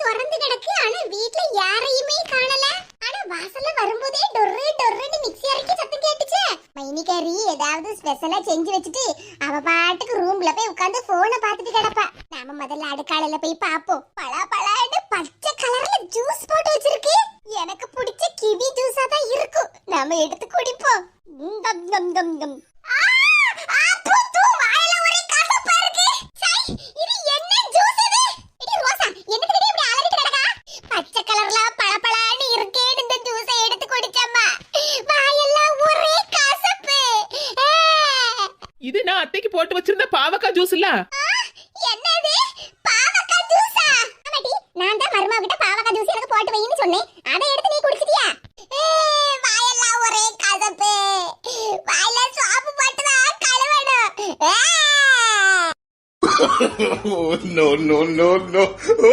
திறந்து கிடக்கு. ஆனா வீட்ல யாரையுமே காணல. ஆனா வாசல்ல வரும்போதே டொர்ரு டொர்ருன்னு மிக்ஸி அரைக்க சத்தம் கேட்டுச்சு. மைனிகாரி ஏதாவது ஸ்பெஷலா செஞ்சு வச்சுட்டு அவ பாட்டுக்கு ரூம்ல போய் உட்கார்ந்து போனை பார்த்துட்டு கிடப்பா. நாம முதல்ல அடுக்காலையில போய் பாப்போம் பழா பழான்னு பச்சை கலர்ல ஜூஸ் போட்டு வச்சிருக்கு. எனக்கு பிடிச்ச கிவி ஜூஸா தான் இருக்கும். நாம எடுத்து குடிப்போம். கம், கம், கம், கம். ஆ, ஆப்பு, தூ, வாயில ஒரே கசப்பா இருக்கு. சை, இது என்ன ஜூஸ் இது? இடி ரோசா, என்னத்துக்குடி இப்படி அலறிட்டு கிடக்கா? பச்சை கலர்ல பளபளன்னு இருக்கேன்னு இந்த ஜூஸை எடுத்து குடிச்சேம்மா. வாயெல்லாம் ஒரே கசப்பு. ஆ, இது நான் அத்தைக்கு போட்டு வச்சிருந்த பாவக்காய் ஜூஸ் இல்ல ஆ, என்னது? பாவக்காய் ஜூஸா? ஆமாடி, நான் தான் மருமகிட்ட பாவக்காய் ஜூஸ் எனக்கு போட்டு வைன்னு சொன்னேன் அதை எடுத்து நீ குடிச்சிட்டியா வாயெல்லாம் ஒரே கசப்பு வாயில சோப்பு போட்டுதான் கழுவணும் ஆ! oh no no no no